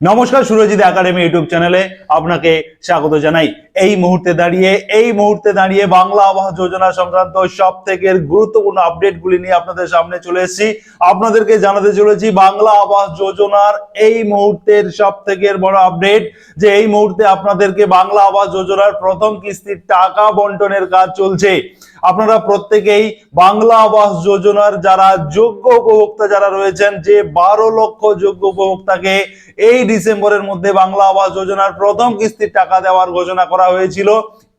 নমস্কার Surajit academy YouTube চ্যানেলে আপনাকে স্বাগত জানাই। এই মুহূর্তে দাঁড়িয়ে, এই মুহূর্তে দাঁড়িয়ে বাংলা আবাস যোজনা সংক্রান্ত সব থেকে গুরুত্বপূর্ণ আপডেটগুলি নিয়ে আপনাদের সামনে চলে এসেছি। আপনাদেরকে জানাতে চলেছি, বাংলা আবাস যোজনার এই মুহূর্তের সব থেকে বড় আপডেট, যে এই মুহূর্তে আপনাদেরকে বাংলা আবাস যোজনার প্রথম কিস্তির টাকা বন্টনের কাজ চলছে। আপনারা প্রত্যেকেই বাংলা আবাস যোজনার যারা যোগ্য উপভোক্তা যারা রয়েছেন, যে বারো লক্ষ যোগ্য উপভোক্তাকে এই ডিসেম্বরের মধ্যে বাংলা আবাস যোজনার প্রথম কিস্তির টাকা দেওয়ার ঘোষণা করা হয়েছিল।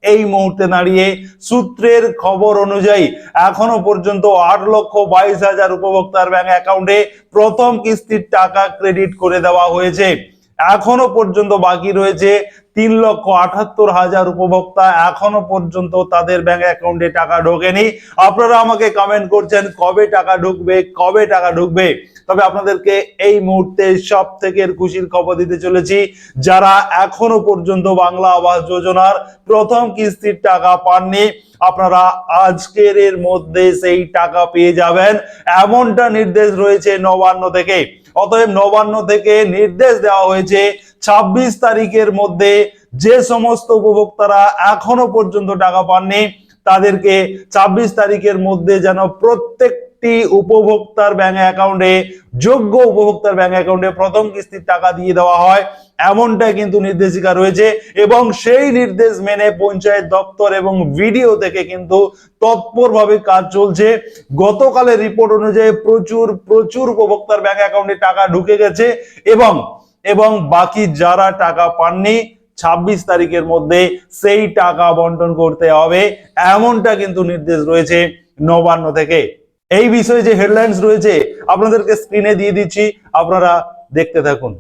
এই মুহূর্তে দাঁড়িয়ে সূত্রের খবর অনুযায়ী এখনও পর্যন্ত আট লক্ষ বাইশ হাজার উপভোক্তার ব্যাংক অ্যাকাউন্টে প্রথম কিস্তির টাকা ক্রেডিট করে দেওয়া হয়েছে। এখনও পর্যন্ত বাকি রয়েছে তিন লক্ষ আটাত্তর হাজার উপভোক্তা। এখনও পর্যন্ত তাদের ব্যাংক অ্যাকাউন্টে টাকা ঢোকেনি। আপনারা আমাকে কমেন্ট করছেন, কবে টাকা ঢুকবে, কবে টাকা ঢুকবে? তবে আপনাদেরকে এই মুহূর্তে সব থেকে খুশির খবর দিতে চলেছি, যারা এখনও পর্যন্ত বাংলা আবাস যোজনার প্রথম কিস্তির টাকা পাননি, আপনারা আজকের মধ্যে সেই টাকা পেয়ে যাবেন। এমনটা নির্দেশ রয়েছে নবান্ন থেকে। অতএব নবান্ন থেকে নির্দেশ দেওয়া হয়েছে, ছাব্বিশ তারিখের মধ্যে যে সমস্ত উপভোক্তারা এখনও পর্যন্ত টাকা পাননি, তাদেরকে ছাব্বিশ তারিখের মধ্যে যেন প্রত্যেকটি উপভোক্তার ব্যাংক অ্যাকাউন্টে যোগ্য উপভোক্তার ব্যাংক অ্যাকাউন্টে প্রথম কিস্তির টাকা দিয়ে দেওয়া হয়। এমনটাই কিন্তু নির্দেশিকা রয়েছে এবং সেই নির্দেশ মেনে পঞ্চায়েত দপ্তর এবং ভিডিও থেকে কিন্তু তৎপরভাবে কাজ চলছে। গতকালের রিপোর্ট অনুযায়ী প্রচুর প্রচুর উপভোক্তার ব্যাংক অ্যাকাউন্টে টাকা ঢুকে গেছে এবং এবং বাকি যারা টাকা পাননি, ছাব্বিশ তারিখের মধ্যে সেই টাকা বন্টন করতে হবে। এমনটা কিন্তু নির্দেশ রয়েছে নবান্ন থেকে। এই বিষয়ে যে হেডলাইন্স রয়েছে আপনাদেরকে স্ক্রিনে দিয়ে দিচ্ছি আপনারা দেখতে থাকুন।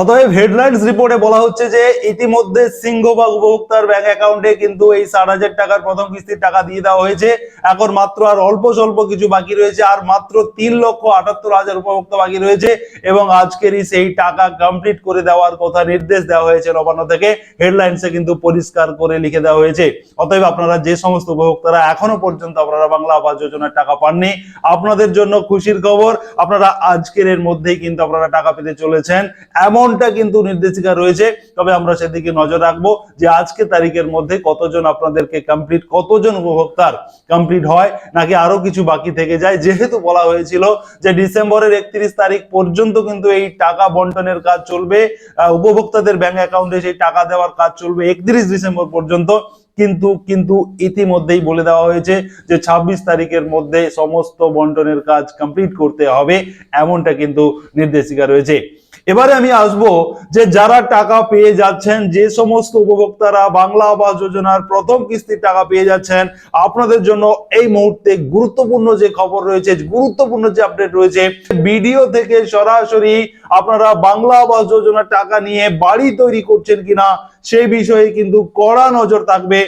অতএব হেডলাইন্স রিপোর্টে বলা হচ্ছে যে ইতিমধ্যে সিংহভাগ উপভোক্তার ব্যাংক অ্যাকাউন্টে কিন্তু এই ষাট হাজার টাকার প্রথম কিস্তির টাকা দিয়ে দেওয়া হয়েছে। এখন মাত্র আর অল্প স্বল্প কিছু বাকি রয়েছে, আর মাত্র তিন লক্ষ আটাত্তর হাজার উপভোক্তা বাকি রয়েছে এবং আজকেরই সেই টাকা কমপ্লিট করে দেওয়ার কথা নির্দেশ দেওয়া হয়েছে নবান্ন থেকে। হেডলাইন্সে কিন্তু পরিষ্কার করে লিখে দেওয়া হয়েছে। অতএব আপনারা যে সমস্ত উপভোক্তারা এখনও পর্যন্ত আপনারা বাংলা আবাস যোজনার টাকা পাননি, আপনাদের জন্য খুশির খবর, আপনারা আজকের এর মধ্যেই কিন্তু আপনারা টাকা পেতে চলেছেন। এমনটা কিন্তু নির্দেশিকা রয়েছে। তবে আমরা সেদিকে নজর রাখব যে আজকে তারিখের মধ্যে কতজন আপনাদেরকে কমপ্লিট কতজন উপভোক্তার কমপ্লিট হয়, নাকি আরও কিছু বাকি থেকে যায়। যেহেতু বলা হয়েছিল যে ডিসেম্বরের একত্রিশ তারিখ পর্যন্ত কিন্তু এই টাকা বন্টনের কাজ চলবে উপভোক্তাদের ব্যাংক অ্যাকাউন্টে সেই টাকা দেওয়ার কাজ চলবে একত্রিশ ডিসেম্বর পর্যন্ত। কিন্তু কিন্তু ইতিমধ্যেই বলে দেওয়া হয়েছে যে ২৬ তারিখের মধ্যে সমস্ত বন্টনের কাজ কমপ্লিট করতে হবে, এমনটা কিন্তু নির্দেশিকা রয়েছে। এবারে আমি আসব যে যারা টাকা পেয়ে যাচ্ছেন, যে সমস্ত উপভোক্তারা বাংলা আবাস যোজনার প্রথম কিস্তির টাকা পেয়ে যাচ্ছেন, আপনাদের জন্য এই মুহূর্তে গুরুত্বপূর্ণ যে খবর রয়েছে, গুরুত্বপূর্ণ যে আপডেট রয়েছে, ভিডিও থেকে সরাসরি আপনারা বাংলা আবাস যোজনার টাকা নিয়ে বাড়ি তৈরি করছেন কিনা, সেই বিষয়ে কিন্তু কড়া নজর থাকবে।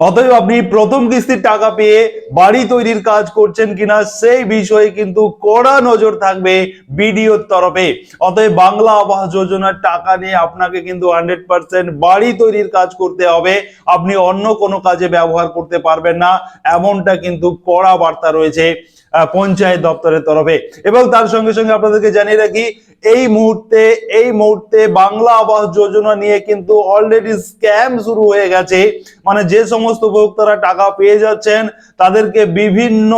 অতএব আপনি প্রথম কিস্তির টাকা পেয়ে বাড়ি তৈরির কাজ করছেন কিনা সেই বিষয়ে কিন্তু কড়া নজর থাকবে বিডিওর তরফে। অতএব বাংলা আবাস যোজনার টাকা নিয়ে আপনাকে কিন্তু হান্ড্রেড পার্সেন্ট বাড়ি তৈরির কাজ করতে হবে। আপনি অন্য কোনো কাজে ব্যবহার করতে পারবেন না। এমনটা কিন্তু কড়া বার্তা রয়েছে। পঞ্চায়েত দপ্তরের তরফে। এবং তার সঙ্গে সঙ্গে আপনাদেরকে জানিয়ে রাখি, এই মুহূর্তে এই মুহূর্তে বাংলা আবাস যোজনা নিয়ে কিন্তু অলরেডি স্ক্যাম শুরু হয়ে গেছে। মানে যে সমস্ত উপভোক্তারা টাকা পেয়ে যাচ্ছেন, তাদেরকে বিভিন্ন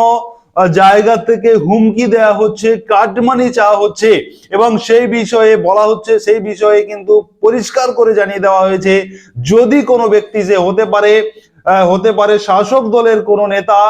জায়গা থেকে হুমকি দেওয়া হচ্ছে, কাটমানি চাওয়া হচ্ছে। এবং সেই বিষয়ে বলা হচ্ছে, সেই বিষয়ে কিন্তু পরিষ্কার করে জানিয়ে দেওয়া হয়েছে। যদি কোনো ব্যক্তি যে হতে পারে হতে পারে শাসক দলের কোনো নেতা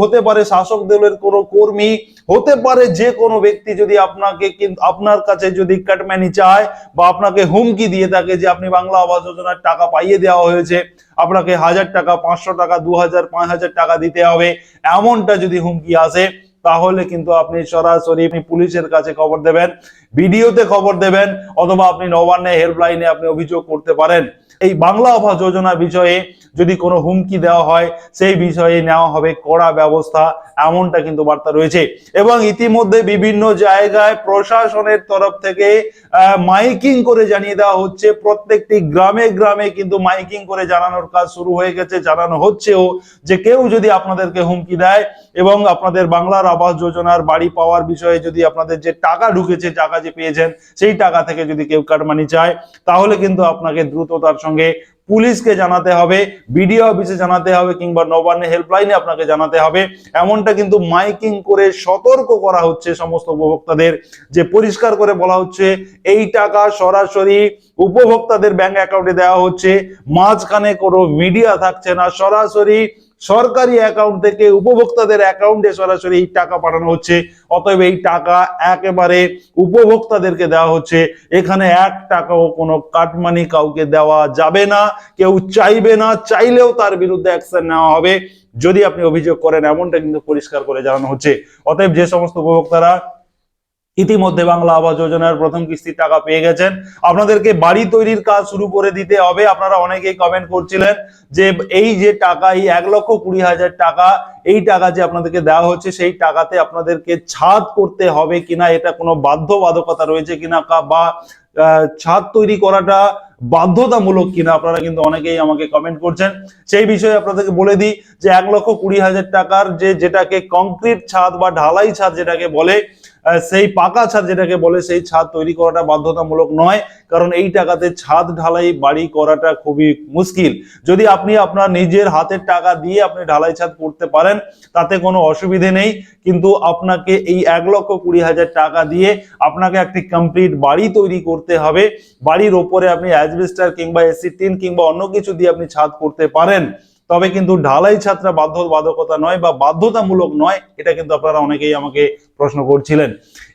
হতে পারে শাসক দলের কোনো কর্মী, হতে পারে যে কোনো ব্যক্তি যদি আপনাকে আপনার কাছে যদি কাটম্যানি চায় বা আপনাকে হুমকি দিয়ে থাকে যে আপনি বাংলা আবাস যোজনার টাকা পাইয়ে দেওয়া হয়েছে, আপনাকে হাজার টাকা, পাঁচশো টাকা, দু হাজার, পাঁচ হাজার টাকা দিতে হবে, এমনটা যদি হুমকি আসে তাহলে কিন্তু আপনি সরাসরি আপনি পুলিশের কাছে খবর দেবেন, ভিডিওতে খবর দেবেন, অথবা আপনি নবান্নে হেল্পলাইনে আপনি অভিযোগ করতে পারেন। এই বাংলা আবাস যোজনা বিষয়ে যদি কোনো হুমকি দেওয়া হয়, সেই বিষয়ে নেওয়া হবে কড়া ব্যবস্থা, এমনটা কিন্তু বার্তা রয়েছে। এবং ইতিমধ্যে বিভিন্ন জায়গায় প্রশাসনের তরফ থেকে মাইকিং করে জানিয়ে দেওয়া হচ্ছে। প্রত্যেকটি গ্রামে গ্রামে কিন্তু মাইকিং করে জানানোর কাজ শুরু হয়ে গেছে, জানানো হচ্ছেও যে কেউ যদি আপনাদেরকে হুমকি দেয় এবং আপনাদের বাংলার আবাস যোজনার বাড়ি পাওয়ার বিষয়ে যদি আপনাদের যে টাকা ঢুকেছে, টাকা যে পেয়েছেন, সেই টাকা থেকে যদি কেউ কাটমানি চায়, তাহলে কিন্তু আপনাকে দ্রুততার সঙ্গে পুলিশকে জানাতে হবে, বিডিও অফিসে জানাতে হবে কিংবা নবান্ন হেল্পলাইনে আপনাকে জানাতে হবে। এমনটা কিন্তু মাইকিং করে সতর্ক করা হচ্ছে সমস্ত উপভোক্তাদের। যে পরিষ্কার করে বলা হচ্ছে, এই টাকা সরাসরি উপভোক্তাদের ব্যাংক অ্যাকাউন্টে দেওয়া হচ্ছে। মাঝখানে কোনো মিডিয়া থাকছে না, সরাসরি সরকারি অ্যাকাউন্ট থেকে উপভোক্তাদের অ্যাকাউন্টে সরাসরি এই টাকা পাঠানো হচ্ছে। অতএব এই টাকা একেবারে উপভোক্তাদেরকে দেওয়া হচ্ছে। এখানে এক টাকাও কোনো কাটমানি কাউকে দেওয়া যাবে না। কেউ চাইবে না, চাইলেও তার বিরুদ্ধে অ্যাকশন নেওয়া হবে। যদি আপনি অভিযোগ করেন, এমনটা কিন্তু পরিষ্কার করে জানানো হচ্ছে। অতএব যে সমস্ত উপভোক্তারা ইতিমধ্যে বাংলা আবাস যোজনার প্রথম কিস্তির টাকা পেয়ে গেছেন। আপনাদেরকে বাড়ি তৈরির কাজ শুরু করে দিতে হবে। আপনারা অনেকেই কমেন্ট করছিলেন যে এই যে টাকা এই এক লক্ষ কুড়ি হাজার টাকা, এই টাকা যে আপনাদেরকে দেওয়া হচ্ছে, সেই টাকাতে আপনাদেরকে ছাদ করতে হবে কিনা, এটা কোনো বাধ্যবাধকতা রয়েছে কিনা বা ছাদ তৈরি করাটা বাধ্যতামূলক কিনা, আপনারা কিন্তু অনেকেই আমাকে কমেন্ট করছেন। সেই বিষয়ে আপনাদেরকে বলে দিই যে এক লক্ষ কুড়ি হাজার টাকার যে যেটাকে কংক্রিট ছাদ বা ঢালাই ছাদ যেটাকে বলে সেই পাকা ছাদ যেটাকে বলে, সেই ছাদ তৈরি করাটা বাধ্যতামূলক নয়, কারণ এই টাকাতে ছাদ ঢালাই বাড়ি করাটা খুবই মুশকিল। যদি আপনি আপনার নিজের হাতের টাকা দিয়ে আপনি ঢালাই ছাদ করতে পারেন, তাতে কোনো অসুবিধে নেই। কিন্তু আপনাকে এই এক লক্ষ কুড়ি হাজার টাকা দিয়ে আপনাকে একটি কমপ্লিট বাড়ি তৈরি করতে হবে। বাড়ির ওপরে আপনি অ্যাজবেস্টার কিংবা এসি টিন কিংবা অন্য কিছু দিয়ে আপনি ছাদ করতে পারেন। তবে কিন্তু ঢালাই ছাত্রা বাধ্যবাধকতা নয় বা বাধ্যতামূলক নয়, এটা কিন্তু আপনারা অনেকেই আমাকে প্রশ্ন করছিলেন।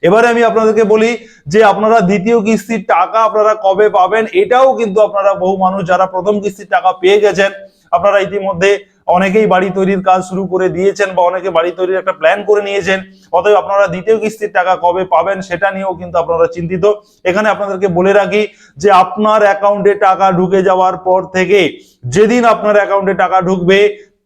এবারে আমি আপনাদেরকে বলি যে আপনারা দ্বিতীয় কিস্তির টাকা আপনারা কবে পাবেন, এটাও কিন্তু আপনারা বহু মানুষ যারা প্রথম কিস্তির টাকা পেয়ে গেছেন, আপনারা ইতিমধ্যে অনেকেই বাড়ি তৈরির কাজ শুরু করে দিয়েছেন বা অনেকে বাড়ি তৈরির একটা প্ল্যান করে নিয়েছেন, অতএব আপনারা দ্বিতীয় কিস্তির টাকা কবে পাবেন সেটা নিয়েও কিন্তু আপনারা চিন্তিত। এখানে আপনাদেরকে বলে রাখি যে আপনার অ্যাকাউন্টে টাকা ঢুকে যাওয়ার পর থেকে যেদিন আপনার অ্যাকাউন্টে টাকা ঢুকবে,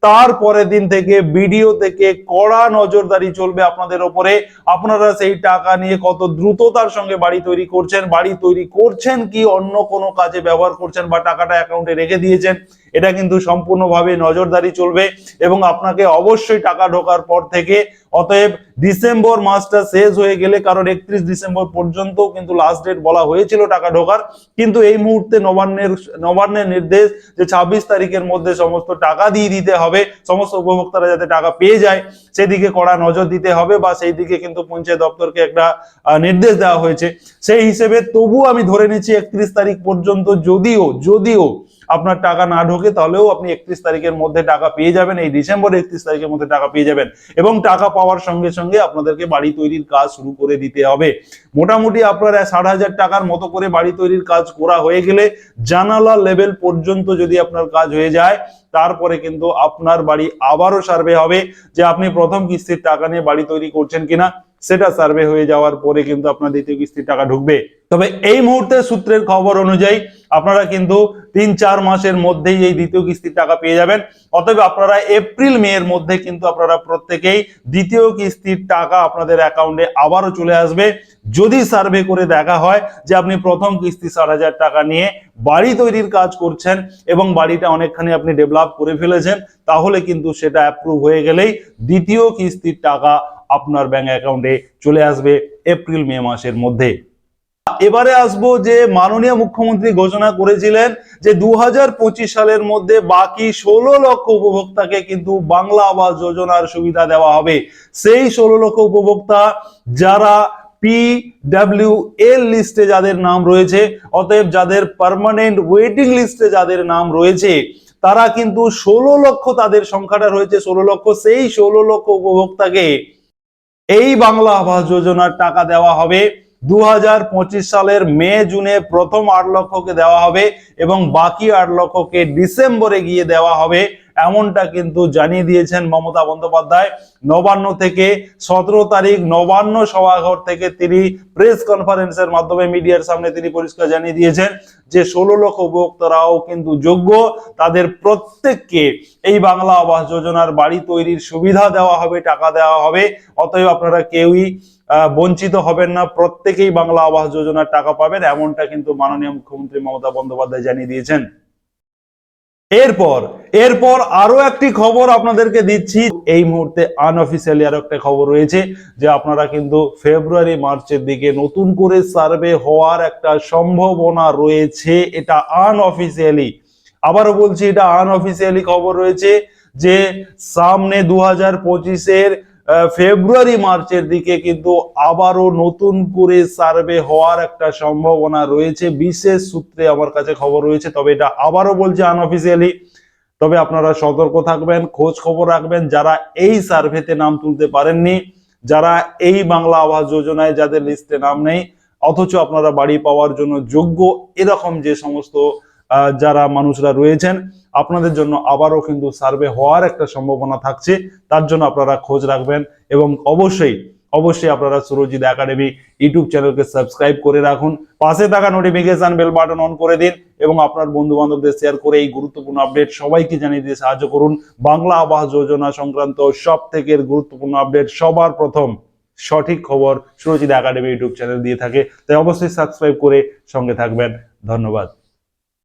তার পরের দিন থেকে ভিডিও থেকে কড়া নজরদারি চলবে আপনাদের ওপরে। আপনারা সেই টাকা নিয়ে কত দ্রুততার সঙ্গে বাড়ি তৈরি করছেন, বাড়ি তৈরি করছেন কি অন্য কোনো কাজে ব্যবহার করছেন বা টাকাটা অ্যাকাউন্টে রেখে দিয়েছেন এটা কিন্তু সম্পূর্ণভাবে নজরদারি চলবে এবং আপনাকে অবশ্যই টাকা ঢোকার পর থেকে, অতএব ডিসেম্বর মাসটা শেষ হয়ে গেলে, কারণ একত্রিশ ডিসেম্বর পর্যন্ত কিন্তু লাস্ট ডেট বলা হয়েছিল টাকা ঢোকার, কিন্তু এই মুহূর্তে নবান্নের নবান্নের নির্দেশ যে ছাব্বিশ তারিখের মধ্যে সমস্ত টাকা দিয়ে দিতে হবে, সমস্ত উপভোক্তারা যাতে টাকা পেয়ে যায়, সেদিকে কড়া নজর দিতে হবে বা সেই দিকে কিন্তু পঞ্চায়েত দপ্তরকে একটা নির্দেশ দেওয়া হয়েছে। সেই হিসেবে তবু আমি ধরে নিচ্ছি একত্রিশ তারিখ পর্যন্ত যদিও যদিও আপনার টাকা না ঢোকে তাহলেও আপনি একত্রিশ তারিখের মধ্যে টাকা পেয়ে যাবেন, এই ডিসেম্বর একত্রিশ তারিখের মধ্যে টাকা পেয়ে যাবেন এবং টাকা পাওয়ার সঙ্গে সঙ্গে আপনাদেরকে বাড়ি তৈরির কাজ শুরু করে দিতে হবে। মোটামুটি আপনার ষাট হাজার টাকার মতো করে বাড়ি তৈরির কাজ করা হয়ে গেলে জানালা লেভেল পর্যন্ত যদি আপনার কাজ হয়ে যায়, তারপরে কিন্তু আপনার বাড়ি আবারও সার্ভে হবে যে আপনি প্রথম কিস্তির টাকা নিয়ে বাড়ি তৈরি করছেন কিনা। সেটা সার্ভে হয়ে যাওয়ার পরে কিন্তু আপনার দ্বিতীয় কিস্তির টাকা ঢুকবে। তবে এই মুহূর্তে সূত্রের খবর অনুযায়ী আপনারা কিন্তু তিন চার মাসের মধ্যেই এই দ্বিতীয় কিস্তির টাকা পেয়ে যাবেন। অতএব আপনারা এপ্রিল, মে এর মধ্যে কিন্তু আপনারা প্রত্যেকেই দ্বিতীয় কিস্তির টাকা আপনাদের অ্যাকাউন্টে আবারও চলে আসবে। যদি সার্ভে করে দেখা হয় যে আপনি প্রথম কিস্তি ষাট হাজার টাকা নিয়ে বাড়ি তৈরির কাজ করছেন এবং বাড়িটা অনেকখানি আপনি ডেভেলপ করে ফেলেছেন, তাহলে কিন্তু সেটা অ্যাপ্রুভ হয়ে গেলেই দ্বিতীয় কিস্তির টাকা আপনার ব্যাংক অ্যাকাউন্টে চলে আসবে এপ্রিল, মে মাসের মধ্যে। এবারে আসব যে মাননীয় মুখ্যমন্ত্রী ঘোষণা করেছিলেন যে দু হাজার পঁচিশ সালের মধ্যে বাকি ষোলো লক্ষ উপভোক্তাকে কিন্তু বাংলা আবাস যোজনার সুবিধা দেওয়া হবে। সেই ষোলো লক্ষ উপভোক্তা যারা পি ডাব্লিউ এল লিস্টে যাদের নাম রয়েছে, অতএব যাদের পার্মানেন্ট ওয়েটিং লিস্টে যাদের নাম রয়েছে, তারা কিন্তু ষোলো লক্ষ তাদের সংখ্যাটা রয়েছে, ষোলো লক্ষ, সেই ষোলো লক্ষ উপভোক্তাকে এই বাংলা আবাস যোজনার টাকা দেওয়া হবে। দু হাজার পঁচিশ সালের মে, জুনে প্রথম আট লক্ষকে দেওয়া হবে এবং বাকি আট লক্ষকে ডিসেম্বরে গিয়ে দেওয়া হবে। এমনটা কিন্তু জানিয়ে দিয়েছেন মমতা বন্দ্যোপাধ্যায়। নবান্ন থেকে সতেরো তারিখ, নবান্ন সভাঘর থেকে তিনি প্রেস কনফারেন্সের মাধ্যমে মিডিয়ার সামনে তিনি পরিষ্কার জানিয়ে দিয়েছেন যে, ষোলো লক্ষ উপভোক্তারাও কিন্তু যোগ্য। তাদের প্রত্যেককে এই বাংলা আবাস যোজনার বাড়ি তৈরির সুবিধা দেওয়া হবে, টাকা দেওয়া হবে। অতএব আপনারা কেউই বঞ্চিত হবেন না। প্রত্যেকেই বাংলা আবাস যোজনার টাকা পাবেন, এমনটা কিন্তু মাননীয় মুখ্যমন্ত্রী মমতা বন্দ্যোপাধ্যায় জানিয়ে দিয়েছেন। এরপর এরপর আরও একটি খবর আপনাদেরকে দিচ্ছি। এই মুহূর্তে আনঅফিসিয়ালি আরও একটা খবর রয়েছে যে আপনারা কিন্তু ফেব্রুয়ারি মার্চের দিকে নতুন করে সার্ভে হওয়ার একটা সম্ভাবনা রয়েছে। এটা আনঅফিসিয়ালি আবারও বলছি, এটা আনঅফিসিয়ালি খবর রয়েছে যে সামনে দু হাজার পঁচিশের ফেব্রুয়ারি, মার্চের দিকে কিন্তু আবারও নতুন করে সার্ভে হওয়ার একটা সম্ভাবনা রয়েছে। বিশেষ সূত্রে আমার কাছে খবর রয়েছে, তবে এটা আবারও বলছে আনঅফিসিয়ালি তবে আপনারা সতর্ক থাকবেন, খোঁজ খবর রাখবেন, যারা এই সার্ভেতে নাম তুলতে পারেননি, যারা এই বাংলা আবাস যোজনায় যাদের লিস্টে নাম নেই, অথচ আপনারা বাড়ি পাওয়ার জন্য যোগ্য, এরকম যে সমস্ত যারা মানুষরা রয়েছেন, আপনাদের জন্য আবারও কিন্তু সার্ভে হওয়ার একটা সম্ভাবনা থাকছে। তার জন্য আপনারা খোঁজ রাখবেন এবং অবশ্যই অবশ্যই আপনারা সুরজিৎ একাডেমি ইউটিউব চ্যানেলকে সাবস্ক্রাইব করে রাখুন। পাশে থাকা নোটিফিকেশন বেল বাটন অন করে দিন এবং আপনার বন্ধু বান্ধবদের শেয়ার করে এই গুরুত্বপূর্ণ আপডেট সবাইকে জানিয়ে দিয়ে সাহায্য করুন। বাংলা আবাস যোজনা সংক্রান্ত সব থেকে গুরুত্বপূর্ণ আপডেট সবার প্রথম সঠিক খবর সুরজিৎ একাডেমি ইউটিউব চ্যানেল দিয়ে থাকে। তাই অবশ্যই সাবস্ক্রাইব করে সঙ্গে থাকবেন। ধন্যবাদ।